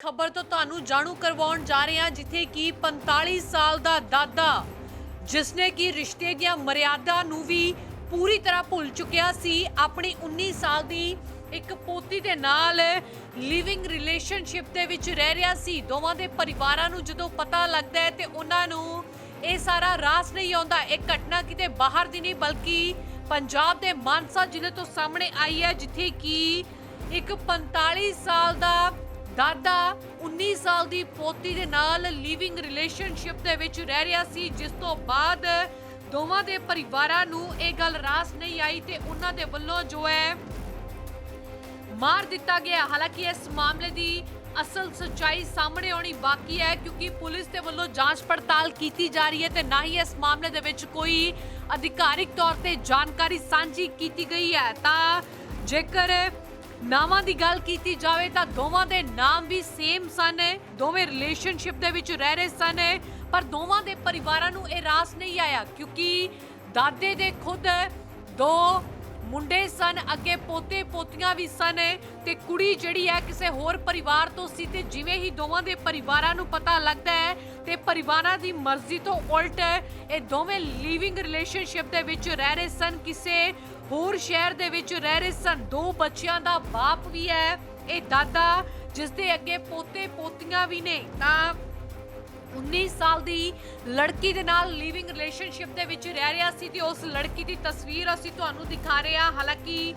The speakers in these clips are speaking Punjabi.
ਖਬਰ ਤੋਂ ਤੁਹਾਨੂੰ ਜਾਣੂ ਕਰਵਾਉਣ ਜਾ ਰਹੇ ਹਾਂ, ਜਿੱਥੇ ਕਿ 45 ਸਾਲ ਦਾ ਦਾਦਾ, ਜਿਸਨੇ ਕਿ ਰਿਸ਼ਤੇ ਦੀਆਂ ਮਰਿਆਦਾ ਨੂੰ ਵੀ ਪੂਰੀ ਤਰ੍ਹਾਂ ਭੁੱਲ ਚੁੱਕਿਆ ਸੀ, ਆਪਣੀ 19 ਸਾਲ ਦੀ ਇੱਕ ਪੋਤੀ ਦੇ ਨਾਲ ਲਿਵਿੰਗ ਰਿਲੇਸ਼ਨਸ਼ਿਪ ਦੇ ਵਿੱਚ ਰਹਿ ਰਿਹਾ ਸੀ। ਦੋਵਾਂ ਦੇ ਪਰਿਵਾਰਾਂ ਨੂੰ ਜਦੋਂ ਪਤਾ ਲੱਗਦਾ ਹੈ ਤੇ ਉਹਨਾਂ ਨੂੰ ਇਹ ਸਾਰਾ ਰਾਸ ਨਹੀਂ ਆਉਂਦਾ। ਇਹ ਘਟਨਾ ਕਿਤੇ ਬਾਹਰ ਦੀ ਨਹੀਂ, ਬਲਕਿ ਪੰਜਾਬ ਦੇ ਮਾਨਸਾ ਜ਼ਿਲ੍ਹੇ ਤੋਂ ਸਾਹਮਣੇ ਆਈ ਹੈ, ਜਿੱਥੇ ਕਿ ਇੱਕ 45 ਸਾਲ ਦਾ ਦਾਦਾ 19 ਸਾਲ ਦੀ ਪੋਤੀ ਦੇ ਨਾਲ ਲਿਵਿੰਗ ਰਿਲੇਸ਼ਨਸ਼ਿਪ ਦੇ ਵਿੱਚ ਰਹਿ ਰਿਹਾ ਸੀ, ਜਿਸ ਤੋਂ ਬਾਅਦ ਦੋਵਾਂ ਦੇ ਪਰਿਵਾਰਾਂ ਨੂੰ ਇਹ ਗੱਲ ਰਾਸ ਨਹੀਂ ਆਈ ਤੇ ਉਹਨਾਂ ਦੇ ਵੱਲੋਂ ਜੋ ਹੈ ਮਾਰ ਦਿੱਤਾ ਗਿਆ। ਹਾਲਾਂਕਿ ਇਸ ਮਾਮਲੇ ਦੀ ਅਸਲ ਸੱਚਾਈ ਸਾਹਮਣੇ ਆਉਣੀ ਬਾਕੀ ਹੈ, ਕਿਉਂਕਿ ਪੁਲਿਸ ਦੇ ਵੱਲੋਂ ਜਾਂਚ ਪੜਤਾਲ ਕੀਤੀ ਜਾ ਰਹੀ ਹੈ ਤੇ ਨਾ ਹੀ ਇਸ ਮਾਮਲੇ ਦੇ ਵਿੱਚ ਕੋਈ ਅਧਿਕਾਰਿਕ ਤੌਰ ਤੇ ਜਾਣਕਾਰੀ ਸਾਂਝੀ ਕੀਤੀ ਗਈ ਹੈ। ਤਾਂ ਜੇਕਰ ਨਾਵਾਂ ਦੀ ਗੱਲ ਕੀਤੀ ਜਾਵੇ ਤਾਂ ਦੋਵਾਂ ਦੇ ਨਾਮ ਵੀ ਸੇਮ ਸਨ। ਦੋਵੇਂ ਰਿਲੇਸ਼ਨਸ਼ਿਪ ਦੇ ਵਿੱਚ ਰਹਿ ਰਹੇ ਸਨ। ਪਰ ਦੋਵਾਂ ਦੇ ਪਰਿਵਾਰਾਂ ਨੂੰ ਇਹ ਰਾਸ ਨਹੀਂ ਆਇਆ ਕਿਉਂਕਿ ਦਾਦੇ ਦੇ ਖੁਦ ਦੋ ਮੁੰਡੇ ਸਨ, ਅੱਗੇ ਪੋਤੇ ਪੋਤੀਆਂ ਵੀ ਸਨ ਤੇ ਕੁੜੀ ਜਿਹੜੀ ਹੈ ਕਿਸੇ ਹੋਰ ਪਰਿਵਾਰ ਤੋਂ ਸੀ ਤੇ ਜਿਵੇਂ ਹੀ ਦੋਵਾਂ ਦੇ ਪਰਿਵਾਰਾਂ ਨੂੰ ਪਤਾ ਲੱਗਦਾ ਹੈ ਤੇ ਪਰਿਵਾਰਾਂ ਦੀ ਮਰਜ਼ੀ ਤੋਂ ਉਲਟ ਇਹ ਦੋਵੇਂ ਲਿਵਿੰਗ ਰਿਲੇਸ਼ਨਸ਼ਿਪ ਦੇ ਵਿੱਚ ਰਹਿ ਰਹੇ ਸਨ। ਕਿਸੇ ਹੋਰ ਸ਼ਹਿਰ ਦੇ ਵਿੱਚ ਰਹਿ ਰਹੇ ਸਨ। ਦੋ ਬੱਚਿਆਂ ਦਾ ਬਾਪ ਵੀ ਹੈ, ਇਹ ਦਾਦਾ ਜਿਸ ਦੇ ਅੱਗੇ ਪੋਤੇ ਪੋਤੀਆਂ ਵੀ ਨੇ। ਤਾਂ 19 ਸਾਲ ਦੀ ਲੜਕੀ ਦੇ ਨਾਲ ਲਿਵਿੰਗ ਰਿਲੇਸ਼ਨਸ਼ਿਪ ਦੇ ਵਿੱਚ ਰਹਿ ਰਿਹਾ ਸੀ ਤੇ ਉਸ ਲੜਕੀ ਦੀ ਤਸਵੀਰ ਅਸੀਂ ਤੁਹਾਨੂੰ ਦਿਖਾ ਰਹੇ ਹਾਂ। ਹਾਲਾਂਕਿ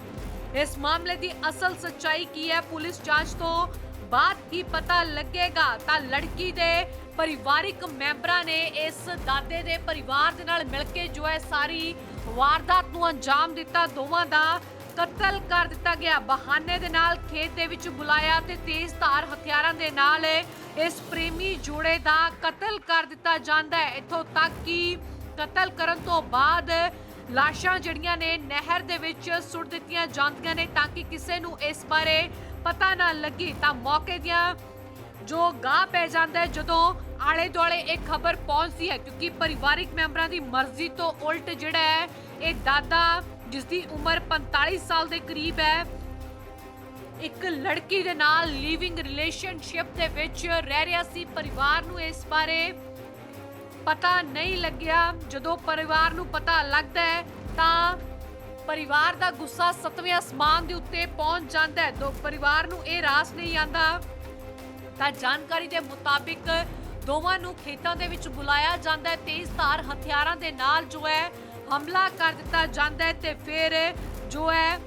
ਇਸ ਮਾਮਲੇ ਦੀ ਅਸਲ ਸੱਚਾਈ ਕੀ ਹੈ, ਪੁਲਿਸ ਜਾਂਚ ਤੋਂ ਬਾਅਦ ਹੀ ਪਤਾ ਲੱਗੇਗਾ। ਤਾਂ ਲੜਕੀ ਦੇ ਪਰਿਵਾਰਿਕ ਮੈਂਬਰਾਂ ਨੇ ਇਸ ਦਾਦੇ ਦੇ ਪਰਿਵਾਰ ਦੇ ਨਾਲ ਮਿਲ ਕੇ ਜੋ ਹੈ ਸਾਰੀ ਵਾਰਦਾਤ ਨੂੰ ਅੰਜਾਮ ਦਿੱਤਾ, ਦੋਵਾਂ ਦਾ ਕਤਲ ਕਰ ਦਿੱਤਾ ਗਿਆ। ਬਹਾਨੇ ਦੇ ਨਾਲ ਖੇਤ ਦੇ ਵਿੱਚ ਬੁਲਾਇਆ ਤੇ ਤੇਜ਼ ਧਾਰ ਹਥਿਆਰਾਂ ਦੇ ਨਾਲ ਇਸ ਪ੍ਰੇਮੀ ਜੋੜੇ ਦਾ ਕਤਲ ਕਰ ਦਿੱਤਾ ਜਾਂਦਾ ਹੈ। ਇੱਥੋਂ ਤੱਕ ਕਿ ਕਤਲ ਕਰਨ ਤੋਂ ਬਾਅਦ ਲਾਸ਼ਾਂ ਜਿਹੜੀਆਂ ਨੇ ਨਹਿਰ ਦੇ ਵਿੱਚ ਸੁੱਟ ਦਿੱਤੀਆਂ ਜਾਂਦੀਆਂ ਨੇ ਤਾਂ ਕਿ ਕਿਸੇ ਨੂੰ ਇਸ ਬਾਰੇ ਪਤਾ ਨਾ ਲੱਗੇ। ਤਾਂ ਮੌਕੇ ਦੀਆਂ ਜੋ ਗਾਹ ਪੈ ਜਾਂਦਾ ਜਦੋਂ ਆਲੇ ਦੁਆਲੇ ਇਹ ਖਬਰ ਪਹੁੰਚਦੀ ਹੈ ਕਿਉਂਕਿ ਪਰਿਵਾਰਿਕ ਮੈਂਬਰਾਂ ਦੀ ਮਰਜ਼ੀ ਤੋਂ ਉਲਟ ਜਿਹੜਾ ਹੈ, ਇਹ ਦਾਦਾ ਜਿਸ ਦੀ ਉਮਰ 45 ਸਾਲ ਦੇ ਕਰੀਬ ਹੈ, ਇੱਕ ਲੜਕੀ ਦੇ ਨਾਲ ਲਿਵਿੰਗ ਰਿਲੇਸ਼ਨਸ਼ਿਪ ਦੇ ਵਿੱਚ ਰਹਿ ਰਿਹਾ ਸੀ। ਪਰਿਵਾਰ ਨੂੰ ਇਸ ਬਾਰੇ ਪਤਾ ਨਹੀਂ ਲੱਗਿਆ। ਜਦੋਂ ਪਰਿਵਾਰ ਨੂੰ ਪਤਾ ਲੱਗਦਾ ਹੈ, ਤਾਂ ਪਰਿਵਾਰ ਦਾ ਗੁੱਸਾ ਸਤਵੇਂ ਅਸਮਾਨ ਦੇ ਉੱਤੇ ਪਹੁੰਚ ਜਾਂਦਾ ਹੈ। ਦੋ ਪਰਿਵਾਰ ਨੂੰ ਇਹ ਰਾਸ ਨਹੀਂ ਆਂਦਾ ਤਾਂ ਜਾਣਕਾਰੀ ਦੇ ਮੁਤਾਬਿਕ ਦੋਵਾਂ ਨੂੰ ਖੇਤਾਂ ਦੇ ਵਿੱਚ ਬੁਲਾਇਆ ਜਾਂਦਾ ਹੈ। ਤੇਜ਼ ਧਾਰ ਹਥਿਆਰਾਂ ਦੇ ਨਾਲ ਜੋ ਹੈ, ਹਮਲਾ ਕਰ ਦਿੱਤਾ ਜਾਂਦਾ ਹੈ ਤੇ ਫਿਰ ਜੋ ਹੈ,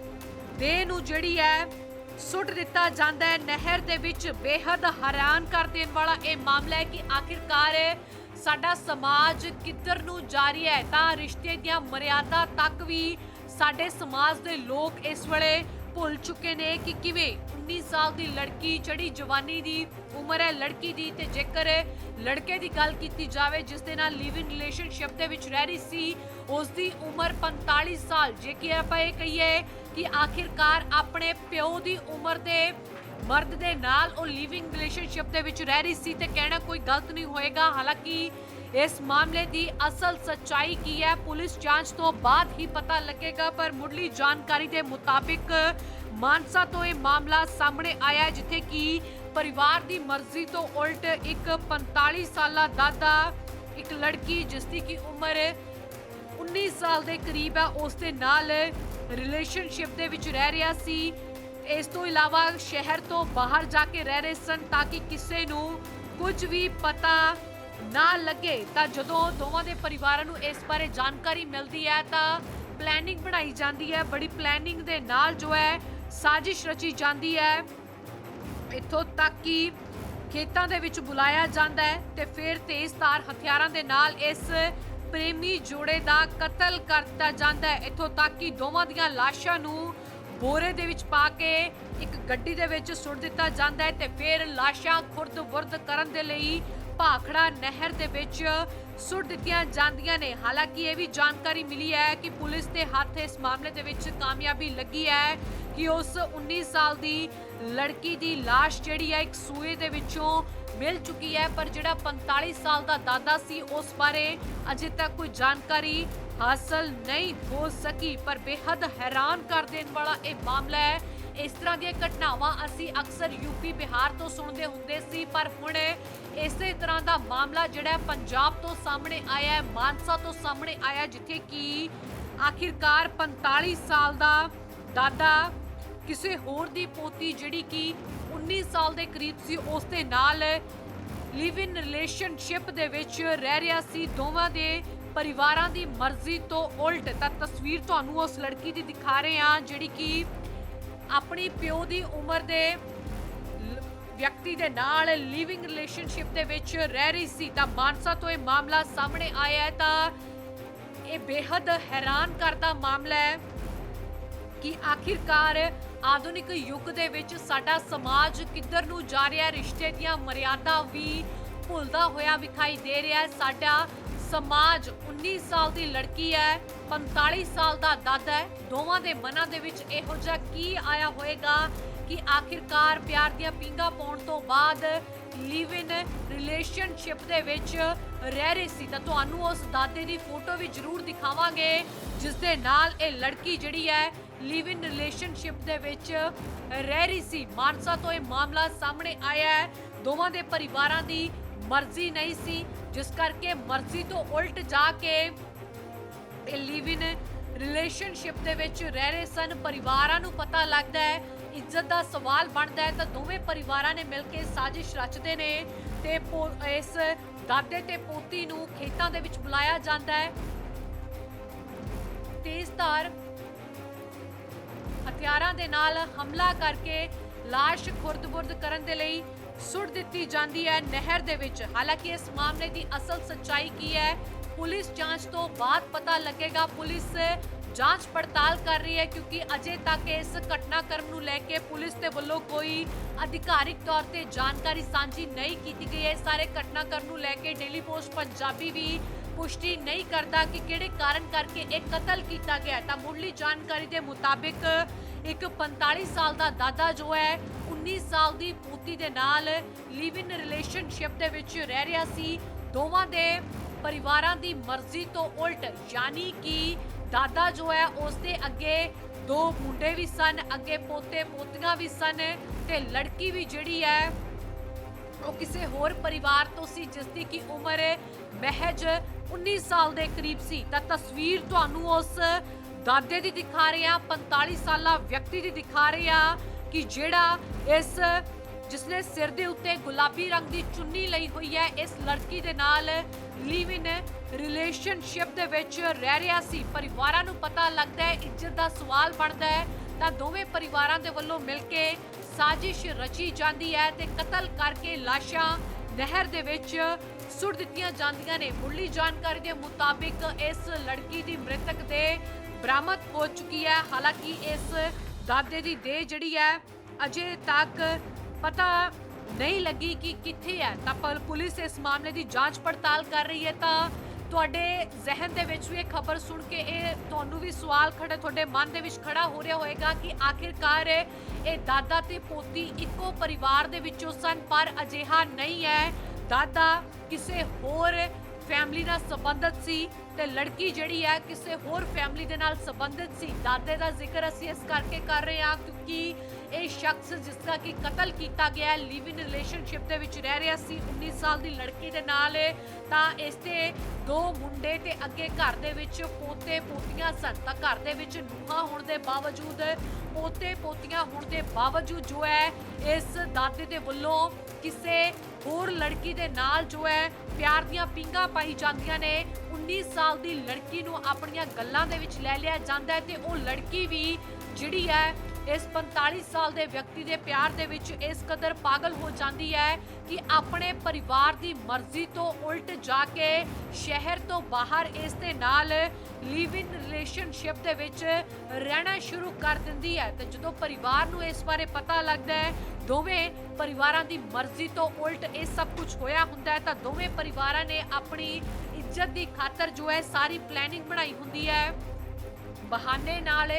ਦੇਹ ਨੂੰ ਜਿਹੜੀ ਹੈ, ਸੁੱਟ ਦਿੱਤਾ ਜਾਂਦਾ ਹੈ। ਨਹਿਰ ਦੇ ਵਿੱਚ ਬੇਹੱਦ ਹੈਰਾਨ ਕਰ ਦੇਣ ਵਾਲਾ ਇਹ ਮਾਮਲਾ ਹੈ ਕਿ ਆਖਿਰਕਾਰ ਸਾਡਾ ਸਮਾਜ ਕਿੱਧਰ ਨੂੰ ਜਾ ਰਿਹਾ ਹੈ? ਤਾਂ ਰਿਸ਼ਤੇ ਦੀਆਂ ਮਰਿਆਦਾ ਤੱਕ ਵੀ ਸਾਡੇ ਸਮਾਜ ਦੇ ਲੋਕ ਇਸ ਵੇਲੇ ਭੁੱਲ ਚੁੱਕੇ ਨੇ ਕਿ ਕਿਵੇਂ 19 ਸਾਲ ਦੀ ਲੜਕੀ, ਜਿਹੜੀ ਜਵਾਨੀ ਦੀ ਉਮਰ ਹੈ ਲੜਕੀ ਦੀ, ਤੇ ਜੇਕਰ ਲੜਕੇ ਦੀ ਗੱਲ ਕੀਤੀ ਜਾਵੇ, ਜਿਸ ਦੇ ਨਾਲ ਲਿਵ ਇਨ ਰਿਲੇਸ਼ਨਸ਼ਿਪ ਦੇ ਵਿੱਚ ਰਹਿ ਰਹੀ ਸੀ ਉਸ ਦੀ ਉਮਰ 45 ਸਾਲ। ਜੇ ਕਿ ਆਪਾਂ ਇਹ ਕਹੀਏ ਕਿ ਆਖਿਰਕਾਰ ਆਪਣੇ ਪਿਓ ਦੀ ਉਮਰ ਦੇ ਮਰਦ ਦੇ ਨਾਲ ਉਹ ਲਿਵਿੰਗ ਰਿਲੇਸ਼ਨਸ਼ਿਪ ਦੇ ਵਿੱਚ ਰਹਿ ਰਹੀ ਸੀ, ਤੇ ਕਹਿਣਾ ਕੋਈ ਗਲਤ ਨਹੀਂ ਹੋਏਗਾ। ਹਾਲਾਂਕਿ ਇਸ ਮਾਮਲੇ ਦੀ ਅਸਲ ਸੱਚਾਈ ਕੀ ਹੈ? ਪੁਲਿਸ ਜਾਂਚ ਤੋਂ ਬਾਅਦ ਹੀ ਪਤਾ ਲੱਗੇਗਾ, ਪਰ ਮੁੱਢਲੀ ਜਾਣਕਾਰੀ ਦੇ ਮੁਤਾਬਿਕ ਮਾਨਸਾ ਤੋਂ ਇਹ ਮਾਮਲਾ ਸਾਹਮਣੇ ਆਇਆ ਜਿੱਥੇ ਕਿ ਪਰਿਵਾਰ ਦੀ ਮਰਜ਼ੀ ਤੋਂ ਉਲਟ ਇੱਕ 45 ਸਾਲਾ ਦਾਦਾ, ਇੱਕ ਲੜਕੀ, ਜਿਸ ਦੀ ਕੀ ਉਮਰ 19 ਸਾਲ ਦੇ ਕਰੀਬ ਹੈ, ਉਸ ਦੇ ਨਾਲ ਰਿਲੇਸ਼ਨਸ਼ਿਪ ਦੇ ਵਿੱਚ ਰਹਿ ਰਿਹਾ ਸੀ। ਇਸ ਤੋਂ ਇਲਾਵਾ ਸ਼ਹਿਰ ਤੋਂ ਬਾਹਰ ਜਾ ਕੇ ਰਹਿ ਰਹੇ ਸਨ, ਤਾਂ ਕਿ ਕਿਸੇ ਨੂੰ ਕੁਝ ਵੀ ਪਤਾ ਨਾ ਲੱਗੇ ਤਾਂ ਜਦੋਂ ਦੋਵਾਂ ਦੇ ਪਰਿਵਾਰਾਂ ਨੂੰ ਇਸ ਬਾਰੇ ਜਾਣਕਾਰੀ ਮਿਲਦੀ ਹੈ ਤਾਂ ਪਲੈਨਿੰਗ ਬਣਾਈ ਜਾਂਦੀ ਹੈ। ਬੜੀ ਪਲੈਨਿੰਗ ਦੇ ਨਾਲ ਜੋ ਹੈ ਸਾਜ਼ਿਸ਼ ਰਚੀ ਜਾਂਦੀ ਹੈ। ਇੱਥੋਂ ਤੱਕ ਕਿ ਖੇਤਾਂ ਦੇ ਵਿੱਚ ਬੁਲਾਇਆ ਜਾਂਦਾ ਹੈ ਤੇ ਫਿਰ ਤੇਜ਼ਧਾਰ ਹਥਿਆਰਾਂ ਦੇ ਨਾਲ ਇਸ ਪ੍ਰੇਮੀ ਜੋੜੇ ਦਾ ਕਤਲ ਕਰ ਦਿੱਤਾ ਜਾਂਦਾ ਹੈ। ਇੱਥੋਂ ਤੱਕ ਕਿ ਦੋਵਾਂ ਦੀਆਂ ਲਾਸ਼ਾਂ ਨੂੰ ਬੋਰੇ ਦੇ ਵਿੱਚ ਪਾ ਕੇ ਇੱਕ ਗੱਡੀ ਦੇ ਵਿੱਚ ਸੁੱਟ ਦਿੱਤਾ ਜਾਂਦਾ ਹੈ ਤੇ ਫਿਰ ਲਾਸ਼ਾਂ ਖੁਰਦ-ਬੁਰਦ ਕਰਨ ਦੇ ਲਈ ਭਾਖੜਾ ਨਹਿਰ ਦੇ ਵਿੱਚ ਸੁੱਟ ਦਿੱਤੀਆਂ ਜਾਂਦੀਆਂ ਨੇ। ਹਾਲਾਂਕਿ ਇਹ ਵੀ ਜਾਣਕਾਰੀ ਮਿਲੀ ਹੈ ਕਿ ਪੁਲਿਸ ਦੇ ਹੱਥ ਇਸ ਮਾਮਲੇ ਦੇ ਵਿੱਚ ਕਾਮਯਾਬੀ ਲੱਗੀ ਹੈ ਕਿ ਉਸ 19 ਸਾਲ ਦੀ ਲੜਕੀ ਦੀ ਲਾਸ਼ ਜਿਹੜੀ ਹੈ ਇੱਕ ਸੂਏ ਦੇ ਵਿੱਚੋਂ ਮਿਲ ਚੁੱਕੀ ਹੈ, ਪਰ ਜਿਹੜਾ 45 ਸਾਲ ਦਾ ਦਾਦਾ ਸੀ ਉਸ ਬਾਰੇ ਅਜੇ ਤੱਕ ਕੋਈ ਜਾਣਕਾਰੀ ਹਾਸਲ ਨਹੀਂ ਹੋ ਸਕੀ। ਪਰ ਬੇਹੱਦ ਹੈਰਾਨ ਕਰ ਦੇਣ ਵਾਲਾ ਇਹ ਮਾਮਲਾ ਹੈ ਇਸ ਤਰ੍ਹਾਂ ਦੀਆਂ ਘਟਨਾਵਾਂ ਅਸੀਂ ਅਕਸਰ ਯੂਪੀ, ਬਿਹਾਰ ਤੋਂ ਸੁਣਦੇ ਹੁੰਦੇ ਸੀ, ਪਰ ਹੁਣ ਇਸੇ ਤਰ੍ਹਾਂ ਦਾ ਮਾਮਲਾ ਜਿਹੜਾ ਪੰਜਾਬ ਤੋਂ ਸਾਹਮਣੇ ਆਇਆ ਹੈ, ਮਾਨਸਾ ਤੋਂ ਸਾਹਮਣੇ ਆਇਆ ਜਿੱਥੇ ਕਿ ਆਖਿਰਕਾਰ 45 ਸਾਲ ਦਾ ਦਾਦਾ ਕਿਸੇ ਹੋਰ ਦੀ ਪੋਤੀ ਜਿਹੜੀ ਕਿ 19 ਸਾਲ ਦੇ ਕਰੀਬ ਸੀ, ਉਸ ਦੇ ਨਾਲ ਲਿਵ ਇਨ ਰਿਲੇਸ਼ਨਸ਼ਿਪ ਦੇ ਵਿੱਚ ਰਹਿ ਰਿਹਾ ਸੀ। ਦੋਵਾਂ ਦੇ ਪਰਿਵਾਰਾਂ ਦੀ ਮਰਜ਼ੀ ਤੋਂ ਉਲਟ ਤਾਂ ਤਸਵੀਰ ਤੁਹਾਨੂੰ ਉਸ ਲੜਕੀ ਦੀ ਦਿਖਾ ਰਹੇ ਹਾਂ, ਜਿਹੜੀ ਕਿ ਆਪਣੀ ਪਿਓ ਦੀ ਉਮਰ ਦੇ ਵਿਅਕਤੀ ਦੇ ਨਾਲ ਲਿਵਿੰਗ ਰਿਲੇਸ਼ਨਸ਼ਿਪ ਦੇ ਵਿੱਚ ਰਹਿ ਰਹੀ ਸੀ। ਤਾਂ ਮਾਨਸਾ ਤੋਂ ਇਹ ਮਾਮਲਾ ਸਾਹਮਣੇ ਆਇਆ ਹੈ ਤਾਂ ਇਹ ਬੇहद ਹੈਰਾਨ ਕਰਦਾ ਮਾਮਲਾ ਹੈ ਕਿ ਆਖਿਰਕਾਰ ਆਧੁਨਿਕ ਯੁੱਗ ਦੇ ਵਿੱਚ ਸਾਡਾ ਸਮਾਜ ਕਿੱਧਰ ਨੂੰ ਜਾ ਰਿਹਾ ਰਿਸ਼ਤੇ ਦੀਆਂ ਮਰਿਆਦਾ ਵੀ ਭੁੱਲਦਾ ਹੋਇਆ ਵਿਖਾਈ ਦੇ ਰਿਹਾ ਹੈ। ਸਾਡਾ ਸਮਾਜ 19 ਸਾਲ ਦੀ ਲੜਕੀ ਹੈ। 45 ਸਾਲ ਦਾ ਦਾਦਾ ਹੈ। ਦੋਵਾਂ ਦੇ ਮਨਾਂ ਦੇ ਵਿੱਚ ਇਹੋ ਜਿਹਾ ਕੀ ਆਇਆ ਹੋਏਗਾ ਕਿ ਆਖਿਰਕਾਰ ਪਿਆਰ ਦੀਆਂ ਪਿੰਗਾ ਪਾਉਣ ਤੋਂ ਬਾਅਦ ਲਿਵ ਇਨ ਰਿਲੇਸ਼ਨਸ਼ਿਪ ਦੇ ਵਿੱਚ ਰਹਿ ਰਹੀ ਸੀ। ਤਾਂ ਤੁਹਾਨੂੰ ਉਸ ਦਾਦੇ ਦੀ ਫੋਟੋ ਵੀ ਜ਼ਰੂਰ ਦਿਖਾਵਾਂਗੇ, ਜਿਸ ਦੇ ਨਾਲ ਇਹ ਲੜਕੀ ਜਿਹੜੀ ਹੈ ਲਿਵ ਇਨ ਰਿਲੇਸ਼ਨਸ਼ਿਪ ਦੇ ਵਿੱਚ ਰਹਿ ਰਹੀ ਸੀ। ਮਾਨਸਾ ਤੋਂ ਇਹ ਮਾਮਲਾ ਸਾਹਮਣੇ ਆਇਆ ਹੈ। ਦੋਵਾਂ ਦੇ ਪਰਿਵਾਰਾਂ ਦੀ ਮਰਜ਼ੀ ਨਹੀਂ ਸੀ, ਜਿਸ ਕਰਕੇ ਮਰਜ਼ੀ ਤੋਂ ਉਲਟ ਜਾ ਕੇ ਇਹ ਲਿਵ ਇਨ ਰਿਲੇਸ਼ਨਸ਼ਿਪ ਦੇ ਵਿੱਚ ਰਹਿ ਰਹੇ ਸਨ। ਪਰਿਵਾਰਾਂ ਨੂੰ ਪਤਾ ਲੱਗਦਾ ਹੈ, ਇੱਜ਼ਤ ਦਾ ਸਵਾਲ ਬਣਦਾ ਹੈ ਤਾਂ ਦੋਵੇਂ ਪਰਿਵਾਰਾਂ ਨੇ ਮਿਲ ਕੇ ਸਾਜ਼ਿਸ਼ ਰਚਦੇ ਨੇ ਤੇ ਇਸ ਦਾਦੇ ਤੇ ਪੋਤੀ ਨੂੰ ਖੇਤਾਂ ਦੇ ਵਿੱਚ ਬੁਲਾਇਆ ਜਾਂਦਾ ਹੈ। ਤੇਜ਼ਧਾਰ ਹਥਿਆਰਾਂ ਦੇ ਨਾਲ ਹਮਲਾ ਕਰਕੇ ਲਾਸ਼ ਖੁਰਦ-ਬੁਰਦ ਕਰਨ ਦੇ ਲਈ ਸੁੱਟ ਦਿੱਤੀ ਜਾਂਦੀ ਹੈ ਨਹਿਰ ਦੇ ਵਿੱਚ। ਹਾਲਾਂਕਿ ਇਸ ਮਾਮਲੇ ਦੀ ਅਸਲ ਸੱਚਾਈ ਕੀ ਹੈ? ਪੁਲਿਸ ਜਾਂਚ ਤੋਂ ਬਾਅਦ ਪਤਾ ਲੱਗੇਗਾ। ਪੁਲਿਸ ਜਾਂਚ ਪੜਤਾਲ ਕਰ ਰਹੀ ਹੈ ਕਿਉਂਕਿ ਅਜੇ ਤੱਕ ਇਸ ਘਟਨਾਕ੍ਰਮ ਨੂੰ ਲੈ ਕੇ ਪੁਲਿਸ ਦੇ ਵੱਲੋਂ ਕੋਈ ਅਧਿਕਾਰਿਕ ਤੌਰ ਤੇ ਜਾਣਕਾਰੀ ਸਾਂਝੀ ਨਹੀਂ ਕੀਤੀ ਗਈ। ਹੈ ਸਾਰੇ ਘਟਨਾਕ੍ਰਮ ਨੂੰ ਲੈ ਕੇ ਡੇਲੀ ਪੋਸਟ ਪੰਜਾਬੀ ਵੀ ਪੁਸ਼ਟੀ ਨਹੀਂ ਕਰਦਾ ਕਿ ਕਿਹੜੇ ਕਾਰਨ ਕਰਕੇ ਇਹ ਕਤਲ ਕੀਤਾ ਗਿਆ ਤਾਂ ਮੁੱਢਲੀ ਜਾਣਕਾਰੀ ਦੇ ਮੁਤਾਬਿਕ ਇੱਕ 45 ਸਾਲ ਦਾ ਦਾਦਾ ਜੋ ਹੈ 19 ਸਾਲ ਦੀ ਪੋਤੀ ਦੇ ਨਾਲ ਲਿਵ ਇਨ ਰਿਲੇਸ਼ਨਸ਼ਿਪ ਦੇ ਵਿੱਚ ਰਹਿ ਰਿਹਾ ਸੀ। ਦੋਵਾਂ ਦੇ ਪਰਿਵਾਰਾਂ ਦੀ ਮਰਜ਼ੀ ਤੋਂ ਉਲਟ, ਯਾਨੀ ਕਿ ਦਾਦਾ ਜੋ ਹੈ ਉਸ ਦੇ ਅੱਗੇ ਦੋ ਮੁੰਡੇ ਵੀ ਸਨ, ਅੱਗੇ ਪੋਤੇ, ਪੋਤੀਆਂ ਵੀ ਸਨ ਤੇ ਲੜਕੀ ਵੀ ਜਿਹੜੀ ਹੈ, ਉਹ ਕਿਸੇ ਹੋਰ ਪਰਿਵਾਰ ਤੋਂ ਸੀ, ਜਿਸ ਦੀ ਕੀ ਉਮਰ ਮਹਿਜ 19 ਸਾਲ ਦੇ ਕਰੀਬ ਸੀ। ਤਾਂ ਤਸਵੀਰ ਤੁਹਾਨੂੰ ਉਸ ਦਾਦੇ ਦੀ ਦਿਖਾ ਰਹੇ ਹਾਂ 45 ਸਾਲਾ ਵਿਅਕਤੀ ਦੀ ਦਿਖਾ ਰਹੇ ਹਾਂ ਕਿ ਜਿਹੜਾ ਇਸ ਜਿਸਨੇ ਸਿਰ ਦੇ ਉੱਤੇ ਗੁਲਾਬੀ ਰੰਗ ਦੀ ਚੁੰਨੀ ਲਈ ਹੋਈ ਹੈ, ਇਸ ਲੜਕੀ ਦੇ ਨਾਲ ਲਿਵ ਇਨ ਰਿਲੇਸ਼ਨਸ਼ਿਪ ਦੇ ਵਿੱਚ ਰਹਿ ਰਿਹਾ ਸੀ। ਪਰਿਵਾਰਾਂ ਨੂੰ ਪਤਾ ਲੱਗਦਾ ਹੈ, ਇੱਜ਼ਤ ਦਾ ਸਵਾਲ ਬਣਦਾ ਹੈ। ਤਾਂ ਦੋਵੇਂ ਪਰਿਵਾਰਾਂ ਦੇ ਵੱਲੋਂ ਮਿਲ ਕੇ ਸਾਜ਼ਿਸ਼ ਰਚੀ ਜਾਂਦੀ ਹੈ ਤੇ ਕਤਲ ਕਰਕੇ ਲਾਸ਼ਾਂ ਨਹਿਰ ਦੇ ਵਿੱਚ ਸੁੱਟ ਦਿੱਤੀਆਂ ਜਾਂਦੀਆਂ ਨੇ। ਮੁੱਢਲੀ ਜਾਣਕਾਰੀ ਦੇ ਮੁਤਾਬਿਕ ਇਸ ਲੜਕੀ ਦੀ ਮ੍ਰਿਤਕ ਦੇ ਬਰਾਮਦ ਹੋ ਚੁੱਕੀ ਹੈ। ਹਾਲਾਂਕਿ ਇਸ ਦਾਦੇ ਦੀ ਦੇਹ ਜਿਹੜੀ ਹੈ ਅਜੇ ਤੱਕ ਪਤਾ ਨਹੀਂ ਲੱਗੀ ਕਿ ਕਿੱਥੇ ਹੈ। ਤਾਂ ਪਰ ਪੁਲਿਸ ਇਸ ਮਾਮਲੇ ਦੀ ਜਾਂਚ ਪੜਤਾਲ ਕਰ ਰਹੀ ਹੈ। ਤਾਂ ਤੁਹਾਡੇ ਜ਼ਿਹਨ ਦੇ ਵਿੱਚ ਵੀ ਇਹ ਖਬਰ ਸੁਣ ਕੇ ਇਹ ਤੁਹਾਨੂੰ ਵੀ ਸਵਾਲ ਖੜੇ ਤੁਹਾਡੇ ਮਨ ਦੇ ਵਿੱਚ ਖੜਾ ਹੋ ਰਿਹਾ ਹੋਵੇਗਾ ਕਿ ਆਖਿਰਕਾਰ ਇਹ ਦਾਦਾ ਤੇ ਪੋਤੀ ਇੱਕੋ ਪਰਿਵਾਰ ਦੇ ਵਿੱਚੋਂ ਸਨ, ਪਰ ਅਜਿਹਾ ਨਹੀਂ ਹੈ। ਦਾਦਾ ਕਿਸੇ ਹੋਰ ਫੈਮਿਲੀ ਨਾਲ ਸੰਬੰਧਿਤ ਸੀ ਤੇ ਲੜਕੀ ਜਿਹੜੀ ਹੈ ਕਿਸੇ ਹੋਰ ਫੈਮਿਲੀ ਦੇ ਨਾਲ ਸੰਬੰਧਿਤ ਸੀ। ਦਾਦੇ ਦਾ ਜ਼ਿਕਰ ਅਸੀਂ ਇਸ ਕਰਕੇ ਕਰ ਰਹੇ ਹਾਂ ਕਿਉਂਕਿ ਇਹ ਸ਼ਖਸ ਜਿਸ ਦਾ ਕਿ ਕਤਲ ਕੀਤਾ ਗਿਆ ਹੈ ਲਿਵ ਇਨ ਰਿਲੇਸ਼ਨਸ਼ਿਪ ਦੇ ਵਿੱਚ ਰਹਿ ਰਿਹਾ ਸੀ 19 ਸਾਲ ਦੀ ਲੜਕੀ ਦੇ ਨਾਲ ਤਾਂ ਇਸ ਦੇ ਦੋ ਮੁੰਡੇ ਤੇ ਅੱਗੇ ਘਰ ਦੇ ਵਿੱਚ ਪੋਤੇ ਪੋਤੀਆਂ ਸਨ। ਤਾਂ ਘਰ ਦੇ ਵਿੱਚ ਨੂੰਹਾਂ ਹੋਣ ਦੇ ਬਾਵਜੂਦ, ਪੋਤੇ ਪੋਤੀਆਂ ਹੋਣ ਦੇ ਬਾਵਜੂਦ ਜੋ ਹੈ, ਇਸ ਦਾਦੇ ਦੇ ਵੱਲੋਂ ਕਿਸੇ ਹੋਰ ਲੜਕੀ ਦੇ ਨਾਲ ਜੋ ਹੈ, ਪਿਆਰ ਦੀਆਂ ਪਿੰਗਾ ਪਾਈ ਜਾਂਦੀਆਂ ਨੇ। 19 ਸਾਲ ਦੀ ਲੜਕੀ ਨੂੰ ਆਪਣੀਆਂ ਗੱਲਾਂ ਦੇ ਵਿੱਚ ਲੈ ਲਿਆ ਜਾਂਦਾ ਹੈ ਤੇ ਉਹ ਲੜਕੀ ਵੀ ਜਿਹੜੀ ਹੈ ਇਸ 45 ਸਾਲ ਦੇ ਵਿਅਕਤੀ ਦੇ ਪਿਆਰ ਦੇ ਵਿੱਚ ਇਸ ਕਦਰ ਪਾਗਲ ਹੋ ਜਾਂਦੀ ਹੈ ਕਿ ਆਪਣੇ ਪਰਿਵਾਰ ਦੀ ਮਰਜ਼ੀ ਤੋਂ ਉਲਟ ਜਾ ਕੇ ਸ਼ਹਿਰ ਤੋਂ ਬਾਹਰ ਇਸ ਦੇ ਨਾਲ ਲਿਵ ਇਨ ਰਿਲੇਸ਼ਨਸ਼ਿਪ ਦੇ ਵਿੱਚ ਰਹਿਣਾ ਸ਼ੁਰੂ ਕਰ ਦਿੰਦੀ ਹੈ। ਤੇ ਜਦੋਂ ਪਰਿਵਾਰ ਨੂੰ ਇਸ ਬਾਰੇ ਪਤਾ ਲੱਗਦਾ ਹੈ, ਦੋਵੇਂ ਪਰਿਵਾਰਾਂ ਦੀ ਮਰਜ਼ੀ ਤੋਂ ਉਲਟ ਇਹ ਸਭ ਕੁਝ ਹੋਇਆ ਹੁੰਦਾ ਹੈ, ਤਾਂ ਦੋਵੇਂ ਪਰਿਵਾਰਾਂ ਨੇ ਆਪਣੀ ਇੱਜ਼ਤ ਦੀ ਖਾਤਰ ਜੋ ਹੈ ਸਾਰੀ ਪਲੈਨਿੰਗ ਬਣਾਈ ਹੁੰਦੀ ਹੈ। ਬਹਾਨੇ ਨਾਲ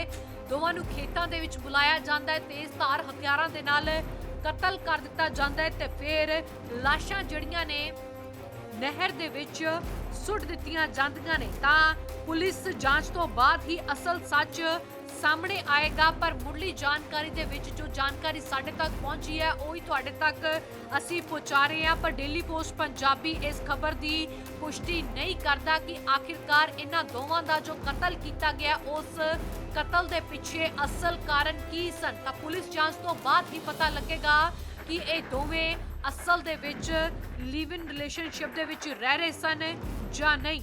ਦੋਵਾਂ ਨੂੰ ਖੇਤਾਂ ਦੇ ਵਿੱਚ ਬੁਲਾਇਆ ਜਾਂਦਾ ਹੈ। ਤੇਜ਼ ਧਾਰ ਹਥਿਆਰਾਂ ਦੇ ਨਾਲ ਕਤਲ ਕਰ ਦਿੱਤਾ ਜਾਂਦਾ ਹੈ ਤੇ ਫਿਰ ਲਾਸ਼ਾਂ ਜਿਹੜੀਆਂ ਨੇ ਨਹਿਰ ਦੇ ਵਿੱਚ ਸੁੱਟ ਦਿੱਤੀਆਂ ਜਾਂਦੀਆਂ ਨੇ। ਤਾਂ ਪੁਲਿਸ ਜਾਂਚ ਤੋਂ ਬਾਅਦ ਹੀ ਅਸਲ ਸੱਚ ਸਾਹਮਣੇ ਆਏਗਾ, ਪਰ ਮੁੱਢਲੀ ਜਾਣਕਾਰੀ ਦੇ ਵਿੱਚ ਜੋ ਜਾਣਕਾਰੀ ਸਾਡੇ ਤੱਕ ਪਹੁੰਚੀ ਹੈ, ਉਹ ਹੀ ਤੁਹਾਡੇ ਤੱਕ ਅਸੀਂ ਪਹੁੰਚਾ ਰਹੇ ਹਾਂ। ਪਰ ਡੇਲੀ ਪੋਸਟ ਪੰਜਾਬੀ ਇਸ ਖਬਰ ਦੀ ਪੁਸ਼ਟੀ ਨਹੀਂ ਕਰਦਾ ਕਿ ਆਖਿਰਕਾਰ ਇਹਨਾਂ ਦੋਵਾਂ ਦਾ ਜੋ ਕਤਲ ਕੀਤਾ ਗਿਆ, ਉਸ ਕਤਲ ਦੇ ਪਿੱਛੇ ਅਸਲ ਕਾਰਨ ਕੀ ਸਨ? ਤਾਂ ਪੁਲਿਸ ਜਾਂਚ ਤੋਂ ਬਾਅਦ ਹੀ ਪਤਾ ਲੱਗੇਗਾ ਕਿ ਇਹ ਦੋਵੇਂ ਅਸਲ ਦੇ ਵਿੱਚ ਲਿਵ ਇਨ ਰਿਲੇਸ਼ਨਸ਼ਿਪ ਦੇ ਵਿੱਚ ਰਹਿ ਰਹੇ ਸਨ ਜਾਂ ਨਹੀਂ।